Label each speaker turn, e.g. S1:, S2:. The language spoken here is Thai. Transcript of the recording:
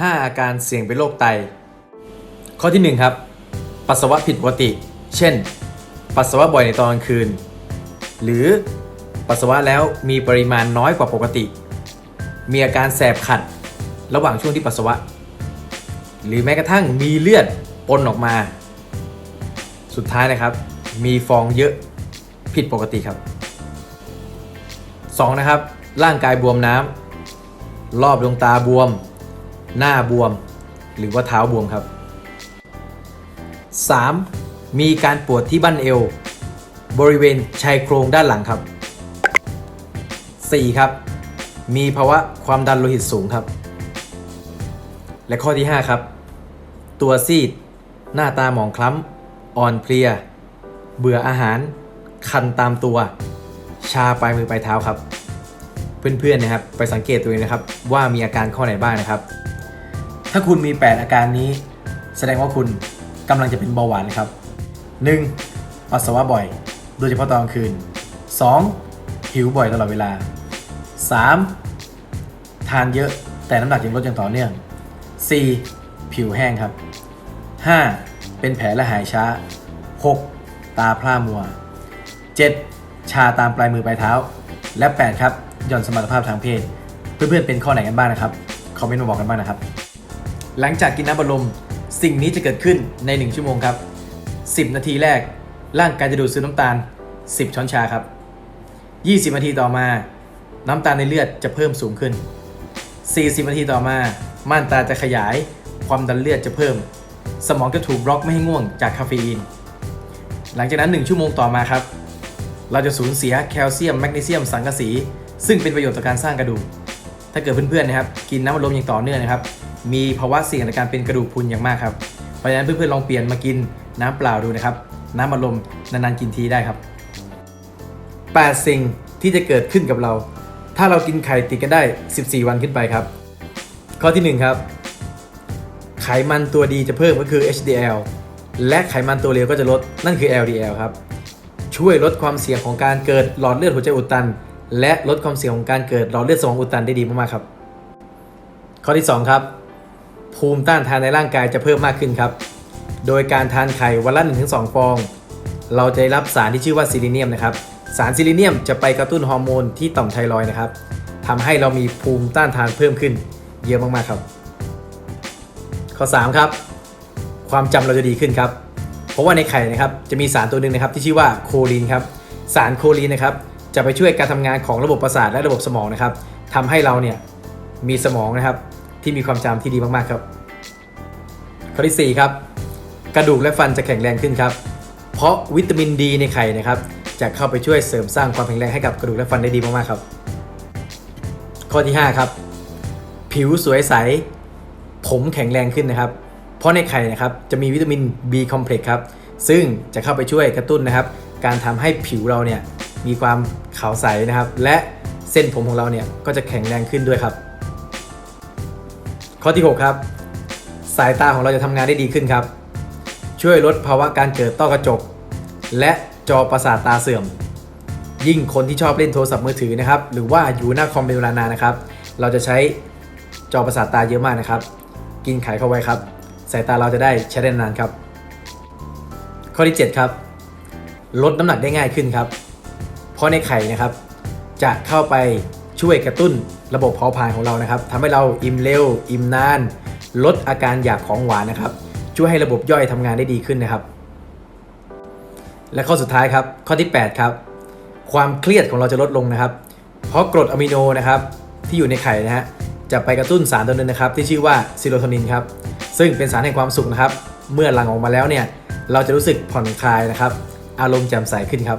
S1: 5 อาการเสี่ยงเป็นโรคไต ข้อที่ 1 ครับ ปัสสาวะผิดปกติ เช่น ปัสสาวะบ่อยในตอนกลางคืน หรือปัสสาวะแล้วมีปริมาณน้อยกว่าปกติ มีอาการแสบขัดระหว่างช่วงที่ปัสสาวะ หรือแม้กระทั่งมีเลือดปนออกมา สุดท้ายนะครับ มีฟองเยอะผิดปกติครับ 2. นะครับ ร่างกายบวมน้ำรอบดวงตาบวม หน้าบวม หรือว่าเท้าบวมครับ 3. มีการปวดที่บั้นเอว บริเวณชายโครงด้านหลังครับ 4. ครับ มีภาวะความดันโลหิตสูงครับ และข้อที่ 5 ครับ ตัวซีด หน้าตาหมองคล้ำ อ่อนเพลีย เบื่ออาหาร คันตามตัว ชาปลายมือปลายเท้าครับ เพื่อนๆนะครับ ไปสังเกตตัวเองนะครับ ว่ามีอาการข้อไหนบ้างนะครับ ถ้าคุณมี 8 อาการนี้ แสดงว่าคุณกำลังจะเป็นเบาหวานครับ 1. ปัสสาวะบ่อย โดยเฉพาะตอนกลางคืน 2. หิวบ่อยตลอดเวลา 3. ทานเยอะแต่น้ำหนักยังลดอย่างต่อเนื่อง 4. ผิวแห้งครับ 5. เป็นแผลและหายช้า 6. ตาพร่ามัว 7. ชาตามปลายมือปลายเท้า และ 8 ครับ หย่อนสมรรถภาพทางเพศ เพื่อนๆเป็นข้อไหนกันบ้างนะครับ คอมเมนต์มาบอกกันบ้างนะครับ หลังจากกินน้ำบัลลมสิ่งนี้จะเกิดขึ้นใน 1 ชั่วโมงครับ 10 นาทีแรก ร่างกายจะดูดซึมน้ำตาล 10 ช้อนชาครับ 20 นาทีต่อมา น้ำตาลในเลือดจะเพิ่มสูงขึ้น 40 นาทีต่อมา ม่านตาจะขยาย ความดันเลือดจะเพิ่ม สมองจะถูกบล็อกไม่ให้ง่วงจากคาเฟอีน หลังจากนั้น 1 ชั่วโมงต่อมาครับ เราจะสูญเสียแคลเซียมแมกนีเซียมสังกะสี ซึ่งเป็นประโยชน์ต่อการสร้างกระดูก ถ้าเกิดเพื่อนๆนะครับ กินน้ำอัดลมอย่างต่อเนื่องนะครับ มีภาวะเสี่ยงในการเป็นกระดูกพรุนอย่างมากครับ เพราะฉะนั้นเพื่อนๆลองเปลี่ยนมากินน้ำเปล่าดูนะครับ น้ำอัดลมนานๆกินทีได้ครับ 8 สิ่งที่จะเกิดขึ้นกับเรา ถ้าเรากินไข่ติดกันได้ 14 วันขึ้นไปครับ ข้อที่ 1 ครับ ไขมันตัวดีจะเพิ่มก็คือ HDL และไขมันตัวเลวก็จะลดนั่นคือ LDL ครับ ช่วยลดความเสี่ยงของการเกิดหลอดเลือดหัวใจอุดตัน และลดความเสี่ยงของการเกิดหลอดเลือดสมองอุดตันได้ดีมากๆครับ ข้อที่ 2 ครับ ภูมิต้านทานในร่างกายจะเพิ่มมากขึ้นครับ โดยการทานไข่วันละ 1-2 ฟอง เราจะได้รับสารที่ชื่อว่าซิลิเนียมนะครับ สารซิลิเนียมจะไปกระตุ้นฮอร์โมนที่ต่อมไทรอยนะครับทำให้เรามีภูมิต้านทานเพิ่มขึ้น เยอะมากๆครับ ข้อ 3 ครับ ความจำเราจะดีขึ้นครับ เพราะว่าในไข่นะครับจะมีสารตัวหนึ่งนะครับที่ชื่อว่าโคลีนครับ สารโคลีนนะครับจะไปช่วยการทำงานของระบบประสาทและระบบสมองนะครับทำให้เราเนี่ยมีสมองนะครับ ที่มีความจำที่ดีมากๆครับ ข้อที่ 4 ครับ กระดูกและฟันจะแข็งแรงขึ้นครับ เพราะวิตามินดีในไข่นะครับจะเข้าไปช่วยเสริมสร้างความแข็งแรงให้กับกระดูกและฟันได้ดีมากๆครับ ข้อที่ 5 ครับ ผิวสวยใส ผมแข็งแรงขึ้นนะครับ เพราะในไข่นะครับจะมีวิตามิน B complex ครับ ซึ่งจะเข้าไปช่วยกระตุ้นนะครับ การทำให้ผิวเราเนี่ยมีความขาวใสนะครับ และเส้นผมของเราเนี่ยก็จะแข็งแรงขึ้นด้วยครับ ข้อที่ 6 ครับ สายตาของเราจะทำงานได้ดีขึ้นครับ ช่วยลดภาวะการเกิดต้อกระจก และจอประสาทตาเสื่อม ยิ่งคนที่ชอบเล่นโทรศัพท์มือถือนะครับ หรือว่าอยู่หน้าคอมเป็นเวลานานนะครับ เราจะใช้จอประสาทตาเยอะมากนะครับ กินไข่เข้าไว้ครับ สายตาเราจะได้ใช้ได้นานครับ ข้อที่ 7 ครับ ลดน้ำหนักได้ง่ายขึ้นครับ เพราะในไข่นะครับ จะเข้าไปช่วยกระตุ้น ระบบเผาผลาญของเรานะครับทำให้เราอิ่มเร็ว อิ่มนาน ลดอาการอยากของหวานนะครับ ช่วยให้ระบบย่อยทำงานได้ดีขึ้นนะครับ และข้อสุดท้ายครับ ข้อที่ 8 ครับ ความเครียดของเราจะลดลงนะครับ เพราะกรดอะมิโนนะครับที่อยู่ในไข่นะฮะจะไปกระตุ้นสารตัวนึงนะครับ ที่ชื่อว่าซีโรโทนินครับซึ่งเป็นสารแห่งความสุขนะครับ เมื่อหลั่งออกมาแล้วเนี่ยเราจะรู้สึกผ่อนคลายนะครับ อารมณ์แจ่มใสขึ้นครับ